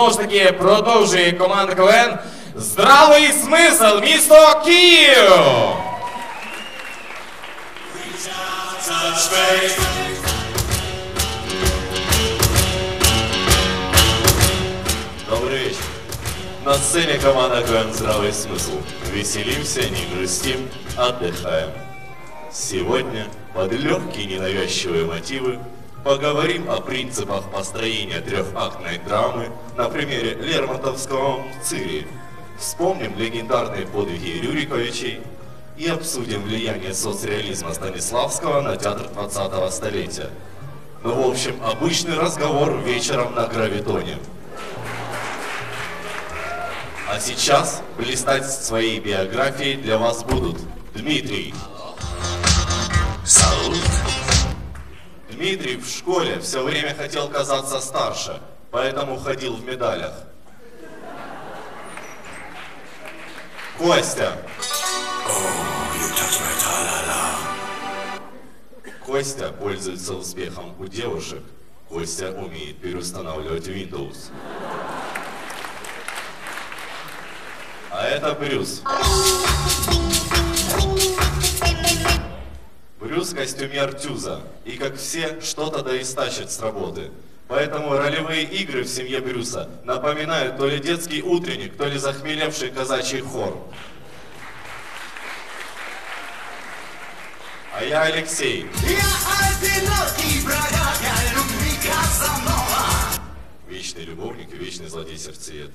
знову ж таки продовжує команда КВН Здравий смисл, місто Київ! Добрый вечер. На сцене команда КВН «Здравый смысл». Веселимся, не грустим, отдыхаем. Сегодня под легкие ненавязчивые мотивы поговорим о принципах построения трехактной драмы на примере Лермонтовского «Цири». Вспомним легендарные подвиги Рюриковичей и обсудим влияние соцреализма Станиславского на театр 20-го столетия. Ну, в общем, обычный разговор вечером на гравитоне. А сейчас блистать своей биографией для вас будут Дмитрий. Дмитрий в школе все время хотел казаться старше, поэтому ходил в медалях. Костя. Костя пользуется успехом у девушек. Костя умеет переустанавливать Windows. А это Брюс. Брюс костюмер Тюза. И как все, что-то да истащит с работы. Поэтому ролевые игры в семье Брюса напоминают то ли детский утренник, то ли захмелевший казачий хор. А я Алексей. Вечный любовник и вечный злодей сердцеед.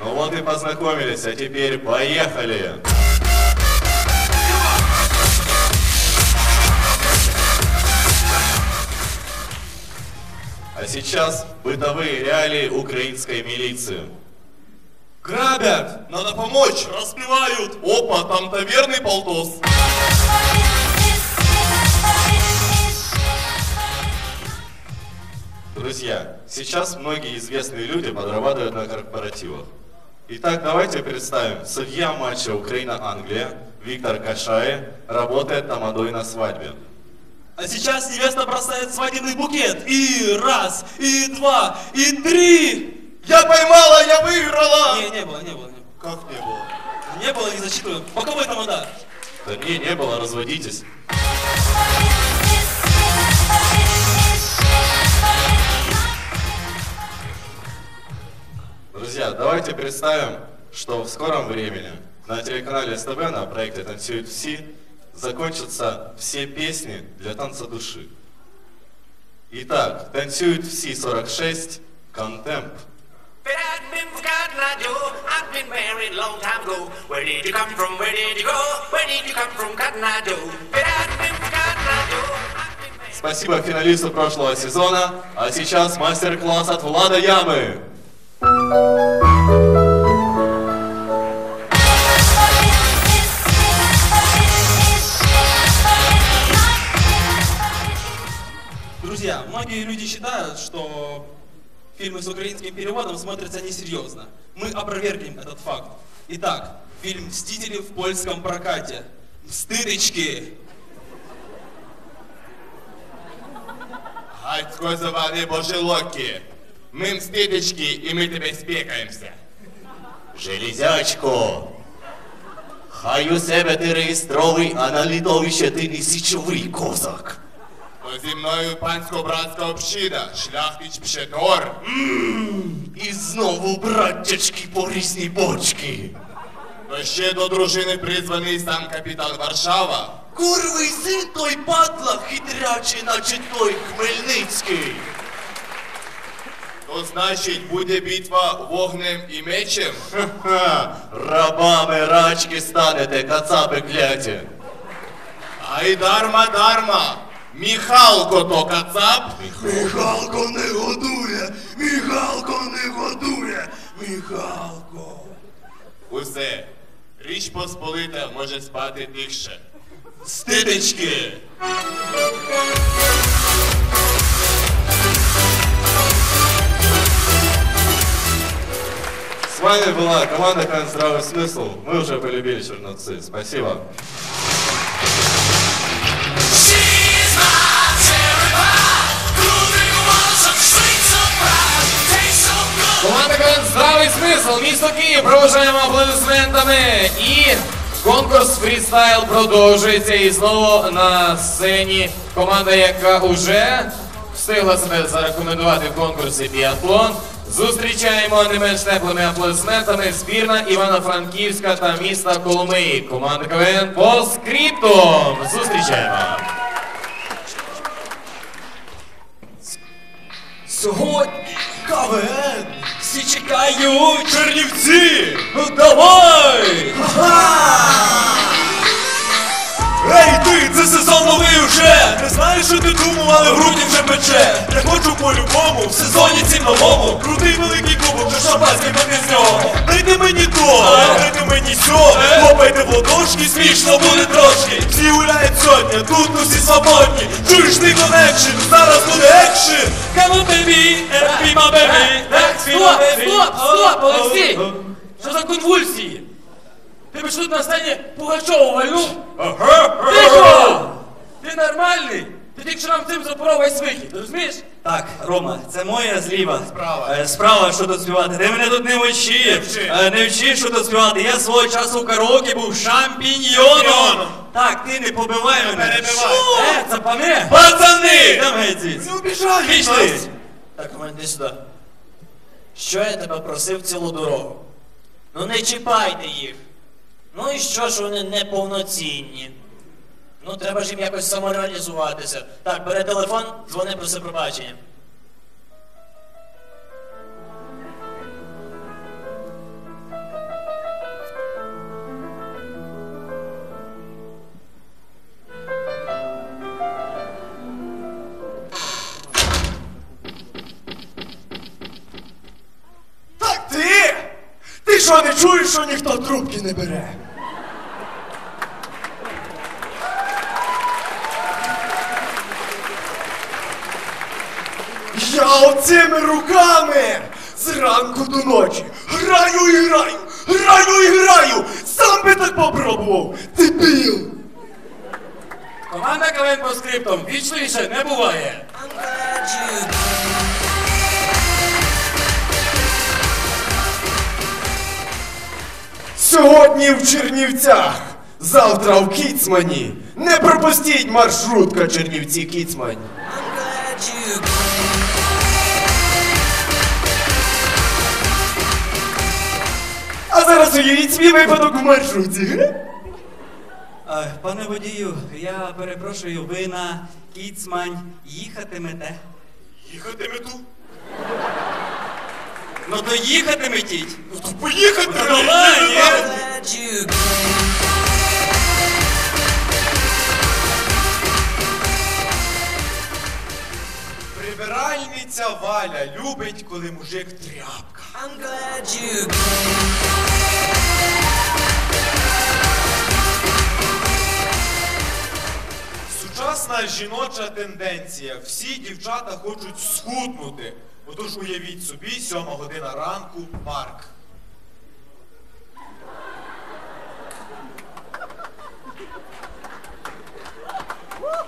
Ну вот и познакомились, а теперь поехали! А сейчас бытовые реалии украинской милиции. Грабят! Надо помочь! Разбивают! Опа, там таверный полтос! Друзья, сейчас многие известные люди подрабатывают на корпоративах. Итак, давайте представим. Судья матча Украина-Англия Виктор Кашай работает тамадой на свадьбе. А сейчас невеста бросает свадебный букет. И раз, и два, и три! Я поймала, я выиграла! Не, не было, не было, не было. Как не было? Не было, не зачитываю. Боковой тамада. Да не, не было, разводитесь. Друзья, давайте представим, что в скором времени на телеканале СТБ на проекте «Танцуют все» закончатся все песни для танца души. Итак, «Танцуют все 46», «Контемп». But I've been forgotten, I. I've been married long time ago. Where did you come from? Where did you go? Where did you come from, Cotton I. Спасибо финалисту прошлого сезона, а сейчас мастер-класс от Влада Ямы. Друзья, многие люди считают, что фильмы с украинским переводом смотрятся несерьезно. Мы опровергнем этот факт. Итак, фильм «Мстители» в польском прокате. Мстыточки! Гайцько завади божелоки. Ми мститички, і ми тебе спікаємося. Железячко, хай у себе ти реєстровий, а на літовище ти не січовий козак. То зі мною пансько-братська община, шляхтич Пшетор. І знову, браттячки, по різні бочки. То ще до дружини призваний сам капітан Варшава. Курвий син той падла, хитрячий, наче той Хмельницький. То значить буде битва вогнем і мечем. Рабами рачки станете, кацапи кляті. Ай дарма дарма. Міхалко то кацап. Міхалко не годує, Міхалко не годує, Міхалко. Усе. Річ Посполита може спати тихше. Стидечки! вами была команда «Кран здравый смысл». Мы уже полюбили черновцы. Спасибо. Команда «Кран здравый смысл» місто Київ проважаємо аплодисментами. І конкурс фрістайл продовжується. І знову на сцені команда, яка уже встигла себе зарекомендувати в конкурсі біатлон. Зустрічаємо не менш теплими аплодисментами збірна Івано-Франківська та міста Коломиї. Команда КВН по скриптум. Зустрічаємо. Сьогодні КВН всі чекають Чернівці! Ну давай! Ей, ти, сезон новий уже! Не знаєш, що ти думав, але в грудні вже пече! Я хочу по-любому, в сезоні цім новому. Крутий великий кубок, та шампанське мене з нього. Дайте мені то, дайте мені сьо. Хлопайте в ладошки, смішно буде трошки. Всі гуляють сьогодні, тут усі свободні. Чуєш ти коннекшн, зараз буде Come on, baby, be my baby. Be my стоп, стоп, стоп, Олексій! Що за конвульсії? Ти би що на сцені Пугачову вальнув? Ага, Тихо! Ти нормальний? Ти тільки що нам цим запоров весь вихід, розумієш? Так, Рома, це моя зліва. Справа. Е, справа, що тут співати. Ти мене тут не вчи. Е, не вчи, що тут співати. Я свого часу в караоке був шампіньйоном. Так, ти не побивай мене. Що? Е, це пане! Пацани! Там геть звідси. Ну, біжай! Пішли. Так, Роман, сюди. Що я тебе просив цілу дорогу? Ну не чіпайте їх. Ну і що ж вони неповноцінні? Ну треба ж їм якось самореалізуватися. Так, бери телефон, дзвони проси пробачення. Так ти! Ти що не чуєш, що ніхто трубки не бере? Я оцими руками зранку до ночі граю і граю, граю і граю! Сам би так попробував! Дебіл! Команда КВН по скриптам вічливіше не буває. Сьогодні в Чернівцях, завтра в Кіцмані. Не пропустіть маршрутка Чернівці Кіцмань. Зараз уявіть свій випадок в маршруті. Е, Пане водію, я перепрошую, ви на Кіцмань їхатимете? Їхатиме ту. Ну то їхатиметіть. Ну то поїхати. Ну, давай, ні? Прибиральниця Валя любить, коли мужик тряпка. Сучасна жіноча тенденція. Всі дівчата хочуть схуднути. Отож уявіть собі, сьома година ранку, парк.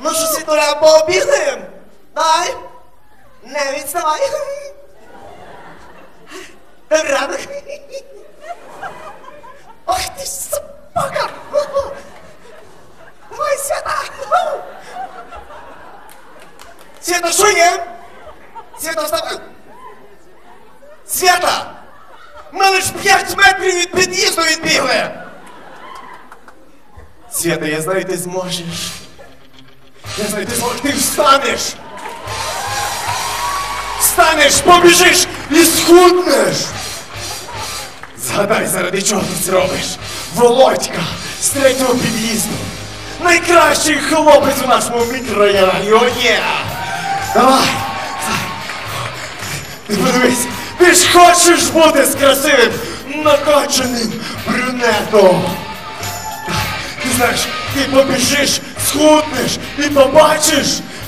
Ну що, світуля, пообігаємо? Дай! Не відставай! Ранок! Ох ти ж собака! Ой, Свята! Свята, що є? Свята, вставай! Свята! Ми лиш 5 метрів від під'їзду відбігли! Свята, я знаю, ти зможеш. Я знаю, ти зможеш, ти встанеш! Встанеш, побіжиш і схуднеш! Згадай, заради чого ти це робиш? Володька з третього під'їзду. Найкращий хлопець у нашому мікрорайоні. Давай! Ти подивись, ти ж хочеш бути з красивим, накачаним брюнетом. Ти знаєш, ти побіжиш, схуднеш і побачиш,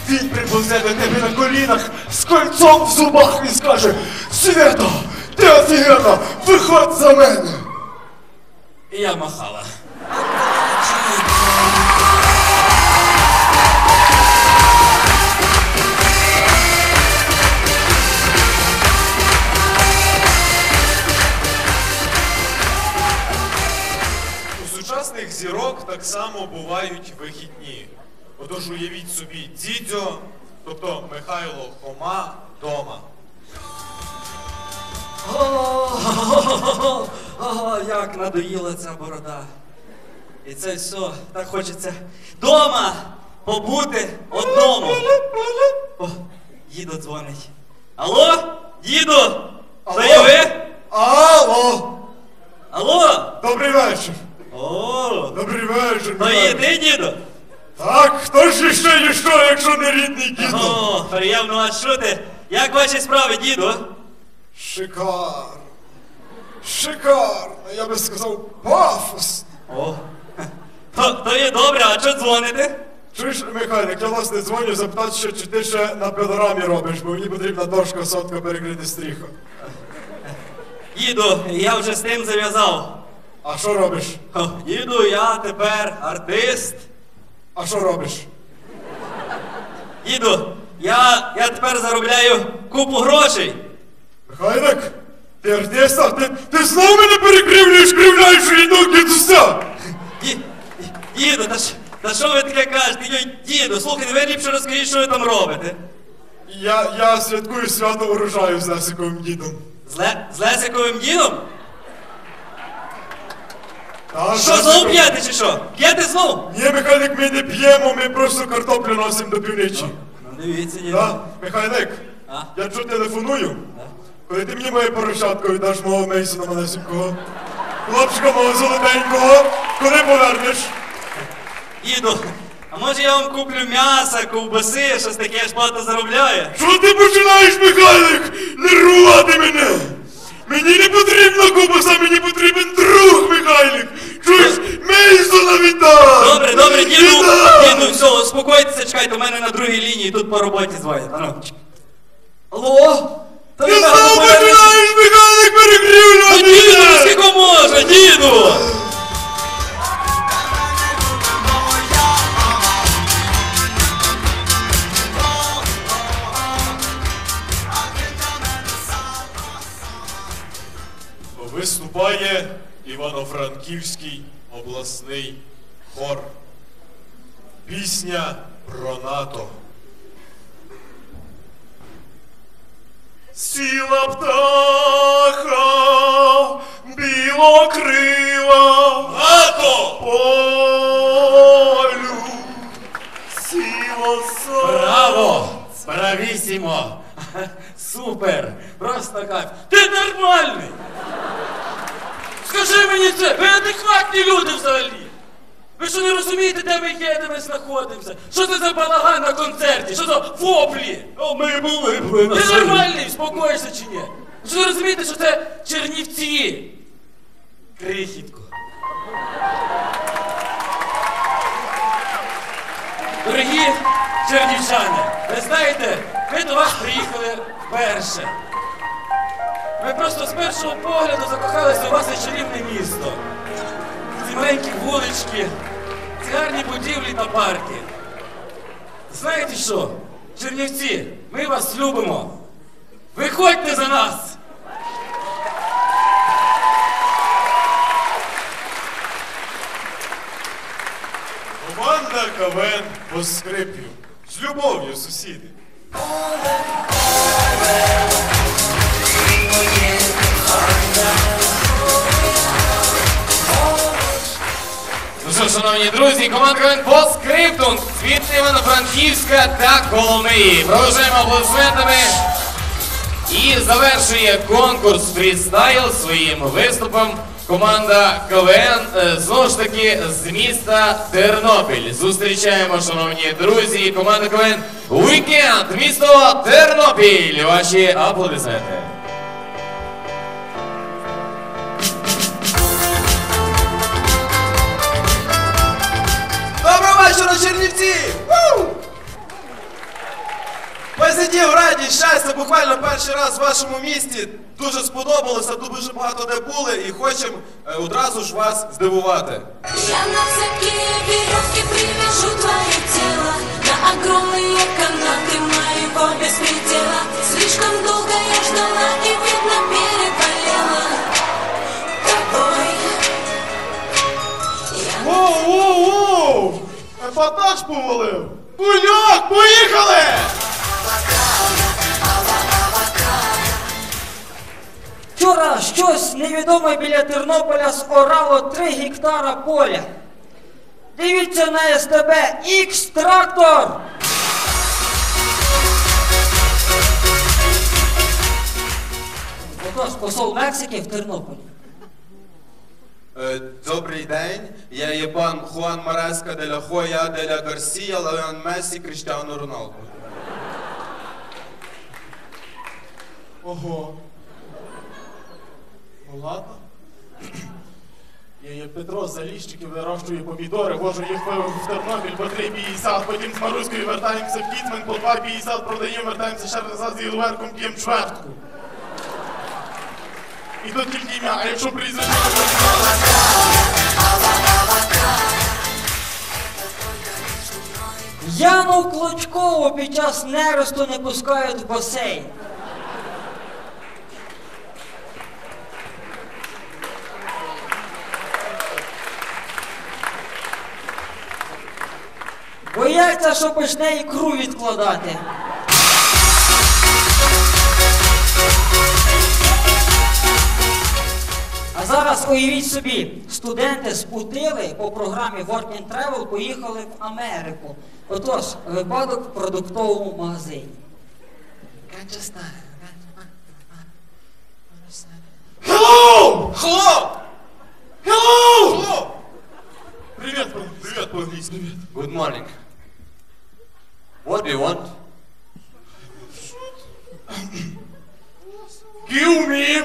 він приповзе до тебе на колінах з кольцом в зубах і скаже: Свято, ти офігенно, виходь за мене! І я махала. Так само бувають вихідні. Отож уявіть собі дідьо, тобто Михайло Хома дома. Ого, як надоїла ця борода. І це все, так хочеться дома побути одному. О, дідо дзвонить. Алло? Діду? Це є ви? Алло! Алло? Добрий вечір! Добрий вечір! є Михайло. ти, діду? Так, хто ж іще ніщо, якщо не рідний дідо? О, приємно вас чути. Як ваші справи, діду? Шикарно. Шикарно, я би сказав, пафос. О, то, то є добре, а що дзвоните? Чуєш, Михайлик, я власне дзвоню запитати, що чи ти ще на пилорамі робиш, бо мені потрібна дошка сотка перекрити стріху. Діду, я вже з тим зав'язав. А що робиш? Діду, я тепер артист. А що робиш? Діду, я, я тепер заробляю купу грошей. Михайлик, ти артиста? Ти, ти знову мене перекривлюєш, кривляєш рідок дідуся! Ді, діду, та, ж- та що ви таке кажете? Йой, Діду, слухайте, ви ліпше розкажіть, що ви там робите. Я, я святкую свято урожаю з Лесиковим дідом. З, Ле, з Лесиковим дідом? Що, знову п'єте чи що? П'єте знову? Ні, Михайлик, ми не п'ємо, ми просто картоплю носимо до півночі. Ну, дивіться, діду. Так, Михайлик, А? я що телефоную? Коли ти мені моє поросятко віддаш мого Мейсона малесенького, хлопчика мого золотенького, коли повернеш? Діду, а може я вам куплю м'яса, ковбаси, щось таке, я ж багато заробляю? Що ти починаєш, Михайлик? Нервувати мене! Мені не потрібна кубаса, мені потрібен друг, Михайлик! Чуєш, Мейсона віддай! Добре, добре, діду, Віддай! діду, все, чекайте, у мене на другій лінії, тут по роботі дзвонять. Ану. Алло? Та Ти знову починаєш, Михайлик, перекрівлювати діду, ну скільки може, діду! Виступає Івано-Франківський обласний хор. Пісня про НАТО. Сіла птаха білокрила НАТО полю сіло сон. Браво! Бравісімо! Супер! Просто кайф! Ти нормальний! Скажи мені це! Ви адекватні люди взагалі! Ви що не розумієте, де ми є, де ми знаходимося? Що це за балаган на концерті? Що за воплі? А ми були б на Ти сцені. нормальний, спокойся чи ні? Ви що не розумієте, що це Чернівці? Крихітко. Дорогі чернівчани, ви знаєте, ми до вас приїхали вперше. Ми просто з першого погляду закохалися у вас і чарівне місто. Маленькі вулички, ці гарні будівлі та парки. Знаєте що? Чернівці, ми вас любимо. Виходьте за нас! Команда КВН по скрипю. З любов'ю, сусіди. Ну що, шановні друзі, команда КВН по скриптум від Івано-Франківська та Коломиї. Продовжуємо аплодисментами. І завершує конкурс фрістайл своїм виступом команда КВН е, знову ж таки з міста Тернопіль. Зустрічаємо, шановні друзі, команда КВН Вікенд, місто Тернопіль. Ваші аплодисменти. Позитив, радість, щастя, буквально перший раз в вашому місті. Дуже сподобалося, дуже багато де були і хочемо е, одразу ж вас здивувати. Я на всякие веревки привяжу твое тело На огромные канаты моего беспредела Слишком долго я ждала и видно переболела Тобой Я Воу, воу, повалив. Кульок, поїхали! Вчора щось невідоме біля Тернополя зорало 3 гектара поля. Дивіться на СТБ X-трактор! Отож, посол Мексики в Тернополі. Е, Добрий день, я є пан Хуан Мареска де ля Хоя, де ля Гарсія, Леон Месі, Кріштіану Роналду. Ого. Ладно. Є Петро Заліщиків, вирощую помідори, вожу їх в Тернопіль по 3,50, потім з Маруською вертаємося в Кіцмен, по 2,50 продаємо, вертаємося ще назад з Ілверком, п'ємо чвертку. І тут тільки ім'я, а якщо прізвище, Яну Клочкову під час нересту не пускають в басейн. Бояться, що почне ікру відкладати. А зараз уявіть собі, студенти з Путили по програмі Work and Travel поїхали в Америку. Отож, випадок в продуктовому магазині. Hello! Хлоп! Hello! Хлоп! Привіт. Привіт по-англійськи. Good morning. What do you want? Give me,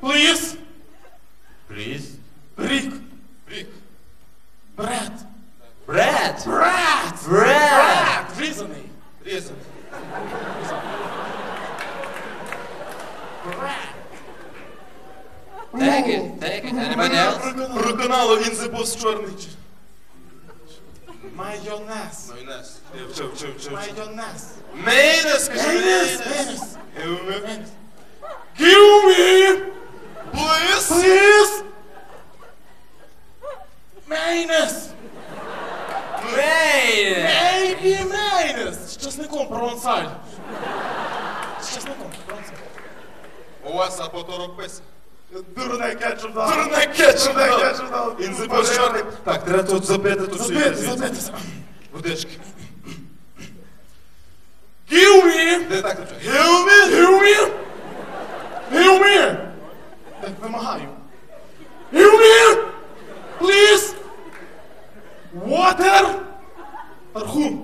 please, Please. Rick. Рік. Бред. Bread. Бред! Bread. Бред! Різаний. Різаний. Take it. Take it. Anybody else? Проканало, він забув чорний. Майонез. Я вчив, вчив, вчив. вчив. Майонез. Мейнес, скажи Майонез. мейнес. Майонез. Give me, Плис. please, майонез. Bread. Maybe майонез. З часником провансаль. З часником провансаль. У вас апоторопис. Дурне кетчуп дав. Дурне кетчуп Дурне дав. кетчуп дав. Він забув чорний. Так, треба тут забити тут Забити, свій. забити. Водички. Give me, Де так? give me, give me, give me. Так, вимагаю. Give me, please, water, тархун.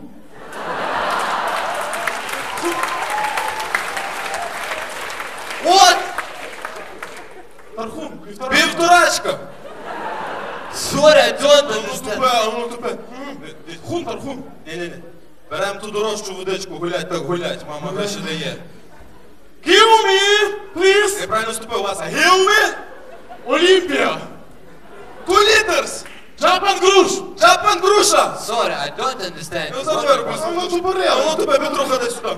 От! Тархун, півтора. Півторачка! Sorry, I don't А ну тупе, understand. а ну тупе. Хун, тархун. Ні-ні-ні. Берем ту дорожчу водичку, гулять так гулять, мама гроші дає. Give me, please, Я правильно ступив у вас, а гілми? Олімпія. Two liters! Джапан груш. Джапан груша! Sorry, I don't understand. Ну What завер, you want? а ну тупоре, а ну тебе Петруха дай сюди.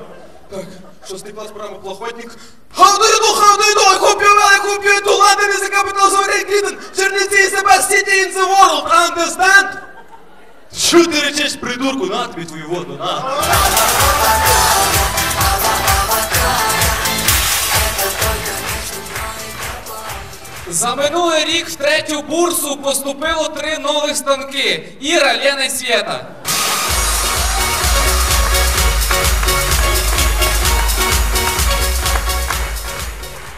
Так, шостий клас програма плохотник. How do you do, how do you do? I hope you well, I hope you do. London is the capital of Great Britain. Черниці is the best city in the world, understand? Що ти речеш, придурку? На тобі твою воду, на. За минулий рік в третю бурсу поступило три нових станки. Іра, Лена і Свєта.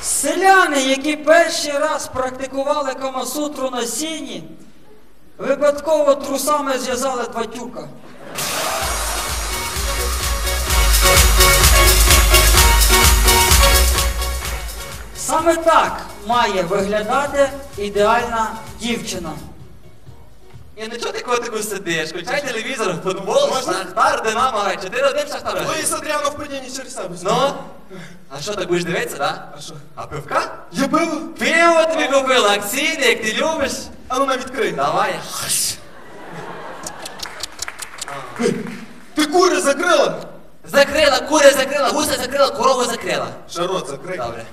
Селяни, які перший раз практикували камасутру на сіні, випадково трусами зв'язали два. Саме так має виглядати ідеальна дівчина. І нічого ти котику сидиш, включай телевізор, футбол, Шахтар, Динамо, грає. 4-1 Шахтар. Луїс Адріанов падіння через себе. Ну? А що, так будеш дивитися, да? А що? А пивка? Я пиво? Пиво тобі купила, акційне, як ти любиш. А ну на відкрий. Давай. Ти кури закрила? Закрила, куря закрила, гуся закрила, корову закрила. Шарот закрий. Добре.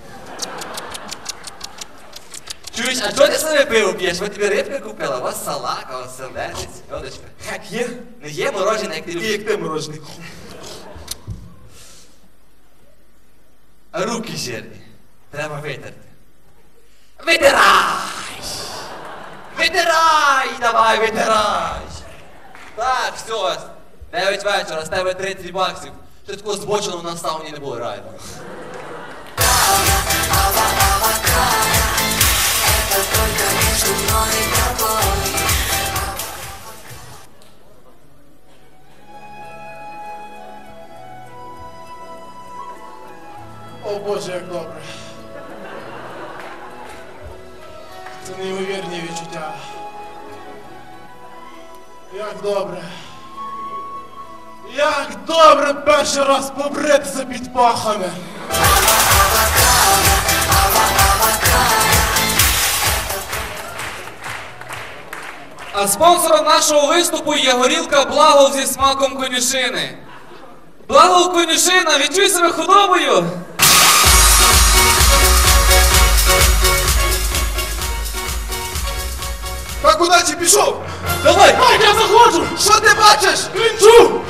Чуєш, а чого ти саме пиво п'єш? Ми тобі рибка купила, у вас салака, у вас селедець, Йодочка. Як є? Не є морожене, як ти любиш. як ти морожений. А руки жирні. Треба витерти. Витирай! Витирай! Давай, витирай! Так, все. 9 вечора, з тебе 30 баксів. Ще такого збоченого на сауні не було реально. О Боже, як добре. Це неймовірні відчуття. Як добре. Як добре перший раз побритися під пахами. А спонсором нашого виступу є горілка Благов зі смаком конюшини. Благов конюшина, відчуй себе худобою! Так удачі пішов! Давай! Так, я заходжу! Що ти бачиш? Клінчу!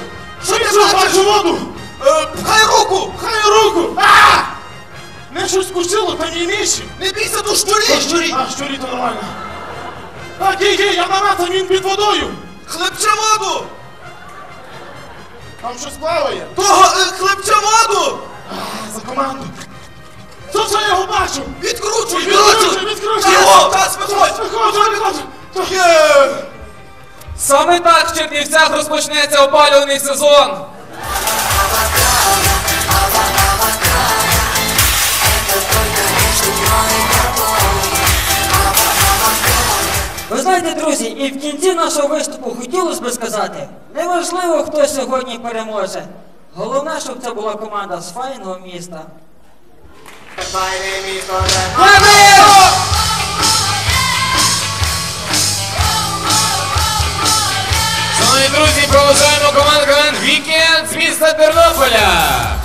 Що ти бачиш? бачу воду! Е, Пхай руку! Хай руку! А! Не щось кусило, там і міші! Не бійся щурі! щурі! А, щурі то нормально. Так, є, є, я намацав, він під водою! Хлебче воду! Там щось плаває! Того е, хлебче воду! А, за команду! Це все я його бачу! Відкручуй! Відкручуй, відкручуй! Його! Час виходь! Виходжу, виходжу! Є! Саме так в Чернівцях розпочнеться опалювальний сезон. Ви знаєте, друзі, і в кінці нашого виступу хотілося б сказати, неважливо, хто сьогодні переможе. Головне, щоб це була команда з файного міста. Шановні друзі, проважаємо команду Вікенд з міста Тернополя.